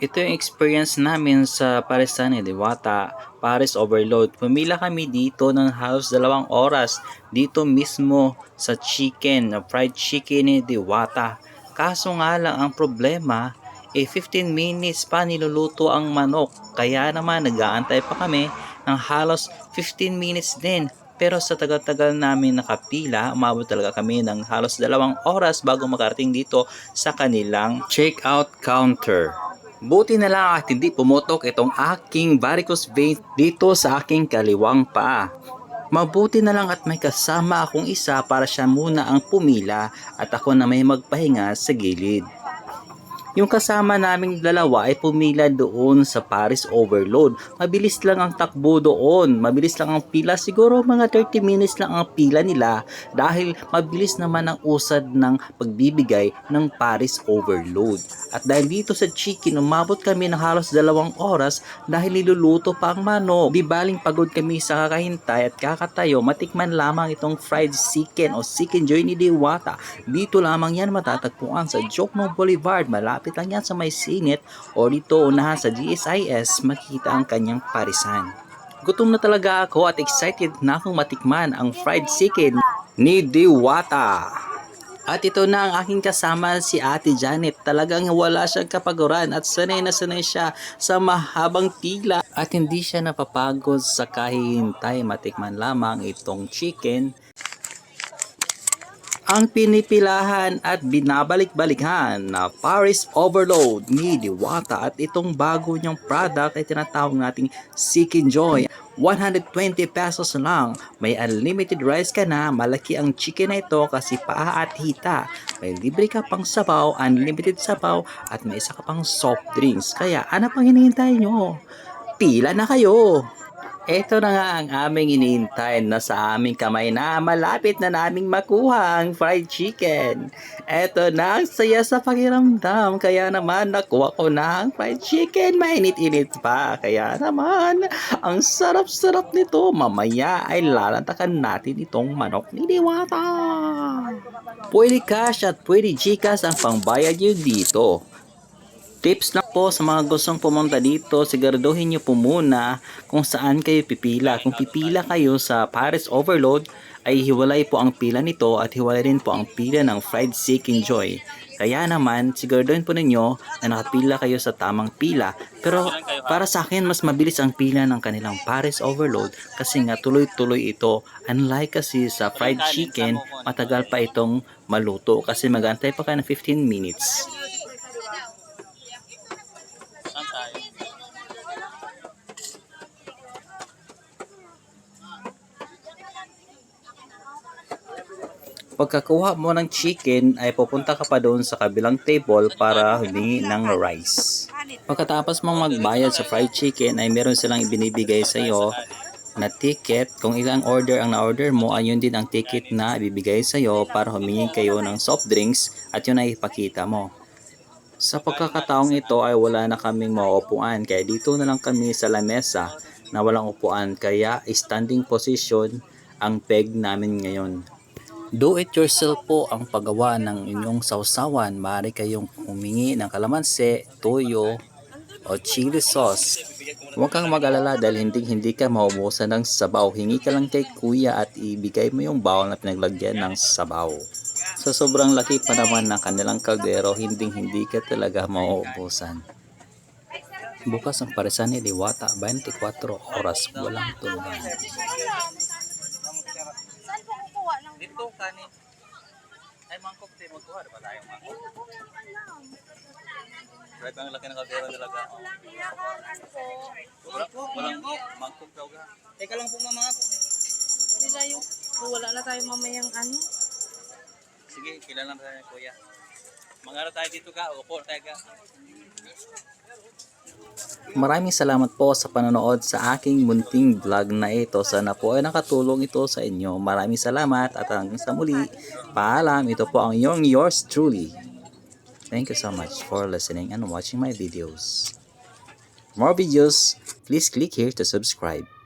Ito yung experience namin sa Parisan ni Diwata, Paris Overload. Pumila kami dito ng halos dalawang oras dito mismo sa chicken, fried chicken ni Diwata. Kaso nga lang ang problema, eh 15 minutes pa niluluto ang manok. Kaya naman nag-aantay pa kami ng halos 15 minutes din. Pero sa tagal-tagal namin nakapila, umabot talaga kami ng halos dalawang oras bago makarating dito sa kanilang checkout counter. Buti na lang at hindi pumutok itong aking varicose vein dito sa aking kaliwang paa. Mabuti na lang at may kasama akong isa para siya muna ang pumila at ako na may magpahinga sa gilid. Yung kasama naming dalawa ay pumila doon sa Paris Overload. Mabilis lang ang takbo doon. Mabilis lang ang pila. Siguro mga 30 minutes lang ang pila nila dahil mabilis naman ang usad ng pagbibigay ng Paris Overload. At dahil dito sa chicken, umabot kami ng halos dalawang oras dahil niluluto pa ang manok. Di baling pagod kami sa kakahintay at kakatayo, matikman lamang itong fried chicken o chicken joy ni Diwata. Dito lamang yan matatagpuan sa Jokno Boulevard. Malapit lang yan sa may singit o dito unahan sa GSIS makikita ang kanyang parisan. Gutom na talaga ako at excited na akong matikman ang fried chicken ni Diwata. At ito na ang aking kasama si Ate Janet. Talagang wala siyang kapaguran at sanay na sanay siya sa mahabang pila. At hindi siya napapagod sa kahihintay matikman lamang itong chicken ang pinipilahan at binabalik-balikan na Paris Overload ni Diwata at itong bago niyang product ay tinatawag nating Chicken Joy. 120 pesos lang. May unlimited rice ka na. Malaki ang chicken na ito kasi paa at hita. May libre ka pang sabaw, unlimited sabaw at may isa ka pang soft drinks. Kaya ano pang hinihintay nyo? Pila na kayo! Ito na nga ang aming iniintay na sa aming kamay na malapit na naming makuha ang fried chicken. Ito na ang saya sa pakiramdam. Kaya naman nakuha ko na ang fried chicken. Mainit-init pa. Kaya naman ang sarap-sarap nito. Mamaya ay lalantakan natin itong manok ni Diwata. Pwede cash at pwede Gcash ang pangbayad nyo dito. Tips na po sa mga gustong pumunta dito, siguraduhin nyo po muna kung saan kayo pipila. Kung pipila kayo sa Paris Overload, ay hiwalay po ang pila nito at hiwalay rin po ang pila ng Fried Chicken Joy. Kaya naman, siguraduhin po ninyo na nakapila kayo sa tamang pila. Pero para sa akin, mas mabilis ang pila ng kanilang Paris Overload kasi nga tuloy-tuloy ito. Unlike kasi sa fried chicken, matagal pa itong maluto kasi magantay pa kayo ng 15 minutes. Pagkakuha mo ng chicken ay pupunta ka pa doon sa kabilang table para humingi ng rice. Pagkatapos mong magbayad sa fried chicken ay meron silang ibinibigay sa iyo na ticket. Kung ilang order ang na-order mo, ayun din ang ticket na ibibigay sa iyo para humingi kayo ng soft drinks at yun ay ipakita mo. Sa pagkakataong ito ay wala na kaming mauupuan kaya dito na lang kami sa lamesa na walang upuan kaya standing position ang peg namin ngayon. Do it yourself po ang paggawa ng inyong sausawan. Maaari kayong humingi ng kalamansi, toyo, o chili sauce. Huwag kang mag-alala dahil hindi hindi ka maubusan ng sabaw. Hingi ka lang kay kuya at ibigay mo yung bawal na pinaglagyan ng sabaw. Sa sobrang laki pa naman ng kanilang kaldero, hindi hindi ka talaga mauubusan. Bukas ang parisan ni Diwata, 24 oras, walang tulugan. Po Dito kanin. Ay, mangkok din. Magkuha ba tayo mangkok? Right, ang laki ng kaldero talaga. Ano po? Wala, walang mangkok daw ka. Teka lang po mama. Sila yung wala na tayo mamayang ano. Sige, kilala na tayo kuya. Mangara tayo dito ka, upo tayo ka. Maraming salamat po sa panonood sa aking munting vlog na ito. Sana po ay nakatulong ito sa inyo. Maraming salamat at hanggang sa muli. Paalam, ito po ang yung yours truly. Thank you so much for listening and watching my videos. More videos, please click here to subscribe.